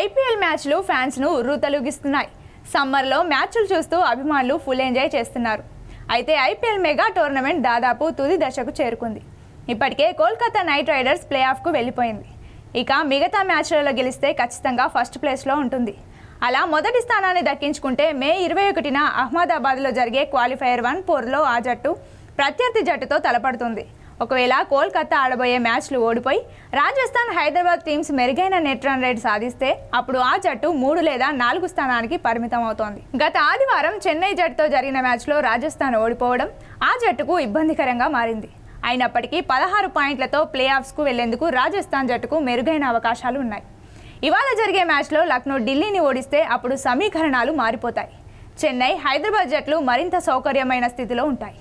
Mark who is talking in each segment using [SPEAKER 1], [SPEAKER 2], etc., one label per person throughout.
[SPEAKER 1] IPL మ్యాచ్లు ఫ్యాన్స్ను ఉర్రూతలుగిస్తున్నాయి సమ్మర్లో మ్యాచ్లు చూస్తూ అభిమానులు ఫుల్ ఎంజాయ్ చేస్తున్నారు. అయితే ఐపీఎల్ మెగా టోర్నమెంట్ దాదాపు తుది దశకు చేరుకుంది. ఇప్పటికే కోల్కతా నైట్ రైడర్స్ ప్లే ఆఫ్కు వెళ్ళిపోయింది. ఇక మిగతా మ్యాచ్లలో గెలిస్తే ఖచ్చితంగా ఫస్ట్ ప్లేస్లో ఉంటుంది. అలా మొదటి స్థానాన్ని దక్కించుకుంటే మే ఇరవై ఒకటిన అహ్మదాబాద్లో జరిగే క్వాలిఫైయర్ వన్ పోర్లో ఆ జట్టు ప్రత్యర్థి జట్టుతో తలపడుతుంది. ఒకవేళ కోల్కతా ఆడబోయే మ్యాచ్లు ఓడిపోయి రాజస్థాన్ హైదరాబాద్ టీమ్స్ మెరుగైన నెట్ రన్ రేట్ సాధిస్తే అప్పుడు ఆ జట్టు మూడు లేదా నాలుగు స్థానానికి పరిమితం అవుతోంది. గత ఆదివారం చెన్నై జట్టుతో జరిగిన మ్యాచ్లో రాజస్థాన్ ఓడిపోవడం ఆ జట్టుకు ఇబ్బందికరంగా మారింది. అయినప్పటికీ పదహారు పాయింట్లతో ప్లే ఆఫ్స్కు వెళ్ళేందుకు రాజస్థాన్ జట్టుకు మెరుగైన అవకాశాలు ఉన్నాయి. ఇవాళ జరిగే మ్యాచ్లో లక్నో ఢిల్లీని ఓడిస్తే అప్పుడు సమీకరణాలు మారిపోతాయి. చెన్నై హైదరాబాద్ జట్లు మరింత సౌకర్యమైన స్థితిలో ఉంటాయి.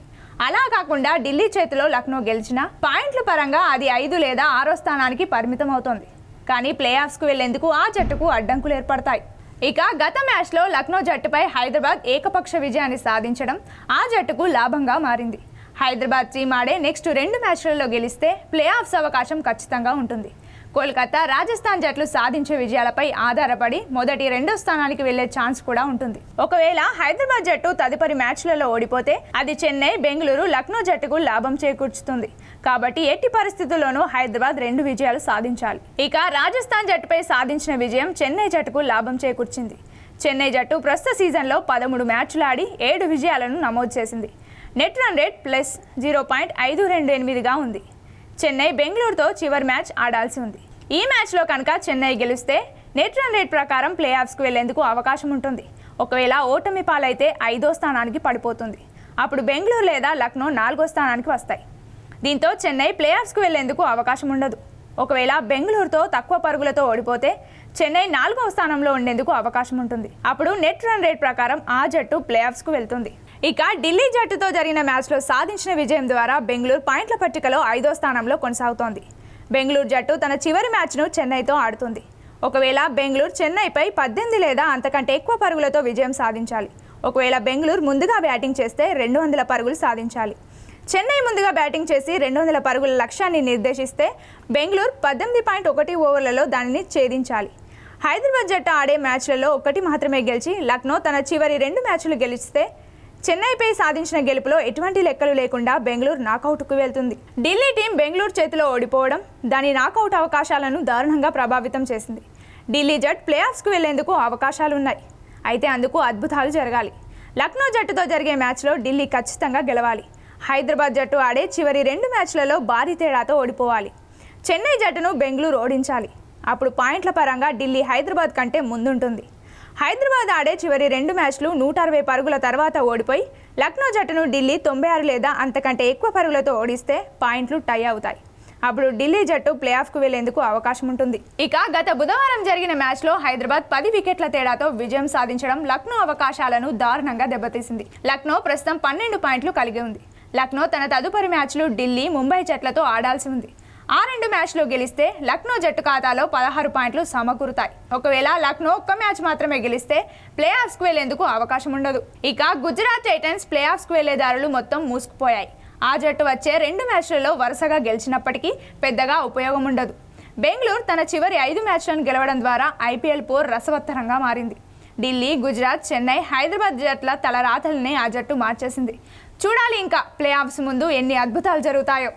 [SPEAKER 1] అలా కాకుండా ఢిల్లీ చేతిలో లక్నో గెలిచినా పాయింట్ల పరంగా అది ఐదు లేదా ఆరో స్థానానికి పరిమితం అవుతోంది. కానీ ప్లే ఆఫ్స్కు వెళ్ళేందుకు ఆ జట్టుకు అడ్డంకులు ఏర్పడతాయి. ఇక గత మ్యాచ్లో లక్నో జట్టుపై హైదరాబాద్ ఏకపక్ష విజయాన్ని సాధించడం ఆ జట్టుకు లాభంగా మారింది. హైదరాబాద్ టీం ఆడే నెక్స్ట్ రెండు మ్యాచ్లలో గెలిస్తే ప్లే ఆఫ్స్ అవకాశం ఖచ్చితంగా ఉంటుంది. కోల్కతా రాజస్థాన్ జట్లు సాధించే విజయాలపై ఆధారపడి మొదటి రెండో స్థానానికి వెళ్ళే ఛాన్స్ కూడా ఉంటుంది. ఒకవేళ హైదరాబాద్ జట్టు తదుపరి మ్యాచ్లలో ఓడిపోతే అది చెన్నై బెంగళూరు లక్నో జట్టుకు లాభం చేకూర్చుతుంది. కాబట్టి ఎట్టి పరిస్థితుల్లోనూ హైదరాబాద్ రెండు విజయాలు సాధించాలి. ఇక రాజస్థాన్ జట్టుపై సాధించిన విజయం చెన్నై జట్టుకు లాభం చేకూర్చింది. చెన్నై జట్టు ప్రస్తుత సీజన్లో పదమూడు మ్యాచ్లు ఆడి ఏడు విజయాలను నమోదు చేసింది. Net run rate plus zero point ఐదు రెండు ఎనిమిదిగా ఉంది. చెన్నై బెంగళూరుతో చివరి మ్యాచ్ ఆడాల్సి ఉంది. ఈ మ్యాచ్లో కనుక చెన్నై గెలిస్తే నెట్ రన్ రేట్ ప్రకారం ప్లే ఆఫ్స్కు వెళ్ళేందుకు అవకాశం ఉంటుంది. ఒకవేళ ఓటమి పాలైతే ఐదో స్థానానికి పడిపోతుంది. అప్పుడు బెంగళూరు లేదా లక్నో నాలుగో స్థానానికి వస్తాయి. దీంతో చెన్నై ప్లే ఆఫ్స్కు వెళ్ళేందుకు అవకాశం ఉండదు. ఒకవేళ బెంగళూరుతో తక్కువ పరుగులతో ఓడిపోతే చెన్నై నాలుగవ స్థానంలో ఉండేందుకు అవకాశం ఉంటుంది. అప్పుడు నెట్ రన్ రేట్ ప్రకారం ఆ జట్టు ప్లే ఆఫ్స్కు వెళ్తుంది. ఇక ఢిల్లీ జట్టుతో జరిగిన మ్యాచ్లో సాధించిన విజయం ద్వారా బెంగళూరు పాయింట్ల పట్టికలో ఐదో స్థానంలో కొనసాగుతోంది. బెంగళూరు జట్టు తన చివరి మ్యాచ్ను చెన్నైతో ఆడుతుంది. ఒకవేళ బెంగళూరు చెన్నైపై పద్దెనిమిది లేదా అంతకంటే ఎక్కువ పరుగులతో విజయం సాధించాలి. ఒకవేళ బెంగళూరు ముందుగా బ్యాటింగ్ చేస్తే రెండు వందల పరుగులు సాధించాలి. చెన్నై ముందుగా బ్యాటింగ్ చేసి రెండు వందల పరుగుల లక్ష్యాన్ని నిర్దేశిస్తే బెంగళూరు పద్దెనిమిది పాయింట్ ఒకటి ఓవర్లలో దానిని ఛేదించాలి. హైదరాబాద్ జట్టు ఆడే మ్యాచ్లలో ఒకటి మాత్రమే గెలిచి లక్నో తన చివరి రెండు మ్యాచ్లు గెలిస్తే చెన్నైపై సాధించిన గెలుపులో ఎటువంటి లెక్కలు లేకుండా బెంగళూరు నాకౌట్కు వెళ్తుంది. ఢిల్లీ టీం బెంగళూరు చేతిలో ఓడిపోవడం దాని నాకౌట్ అవకాశాలను దారుణంగా ప్రభావితం చేసింది. ఢిల్లీ జట్ ప్లేఆఫ్స్కు వెళ్ళేందుకు అవకాశాలు ఉన్నాయి అయితే అందుకు అద్భుతాలు జరగాలి. లక్నో జట్టుతో జరిగే మ్యాచ్లో ఢిల్లీ ఖచ్చితంగా గెలవాలి. హైదరాబాద్ జట్టు ఆడే చివరి రెండు మ్యాచ్లలో భారీ తేడాతో ఓడిపోవాలి. చెన్నై జట్టును బెంగళూరు ఓడించాలి. అప్పుడు పాయింట్ల పరంగా ఢిల్లీ హైదరాబాద్ కంటే ముందుంటుంది. హైదరాబాద్ ఆడే చివరి రెండు మ్యాచ్లు నూట అరవై పరుగుల తర్వాత ఓడిపోయి లక్నో జట్టును ఢిల్లీ తొంభై ఆరు లేదా అంతకంటే ఎక్కువ పరుగులతో ఓడిస్తే పాయింట్లు టై అవుతాయి. అప్పుడు ఢిల్లీ జట్టు ప్లే ఆఫ్కు వెళ్ళేందుకు అవకాశం ఉంటుంది. ఇక గత బుధవారం జరిగిన మ్యాచ్లో హైదరాబాద్ పది వికెట్ల తేడాతో విజయం సాధించడం లక్నో అవకాశాలను దారుణంగా దెబ్బతీసింది. లక్నో ప్రస్తుతం పన్నెండు పాయింట్లు కలిగి ఉంది. లక్నో తన తదుపరి మ్యాచ్లు ఢిల్లీ ముంబై జట్లతో ఆడాల్సి ఉంది. ఆ రెండు మ్యాచ్లు గెలిస్తే లక్నో జట్టు ఖాతాలో పదహారు పాయింట్లు సమకూరుతాయి. ఒకవేళ లక్నో ఒక్క మ్యాచ్ మాత్రమే గెలిస్తే ప్లే ఆఫ్స్కు వెళ్ళేందుకు అవకాశం ఉండదు. ఇక గుజరాత్ టైటన్స్ ప్లే ఆఫ్స్కు వెళ్ళే దారులు మొత్తం మూసుకుపోయాయి. ఆ జట్టు వచ్చే రెండు మ్యాచ్లలో వరుసగా గెలిచినప్పటికీ పెద్దగా ఉపయోగం ఉండదు. బెంగళూరు తన చివరి ఐదు మ్యాచ్లను గెలవడం ద్వారా ఐపీఎల్ పోర్ రసవత్తరంగా మారింది. ఢిల్లీ గుజరాత్ చెన్నై హైదరాబాద్ జట్ల తలరాతల్ని ఆ జట్టు మార్చేసింది. చూడాలి ఇంకా ప్లే ఆఫ్స్ ముందు ఎన్ని అద్భుతాలు జరుగుతాయో.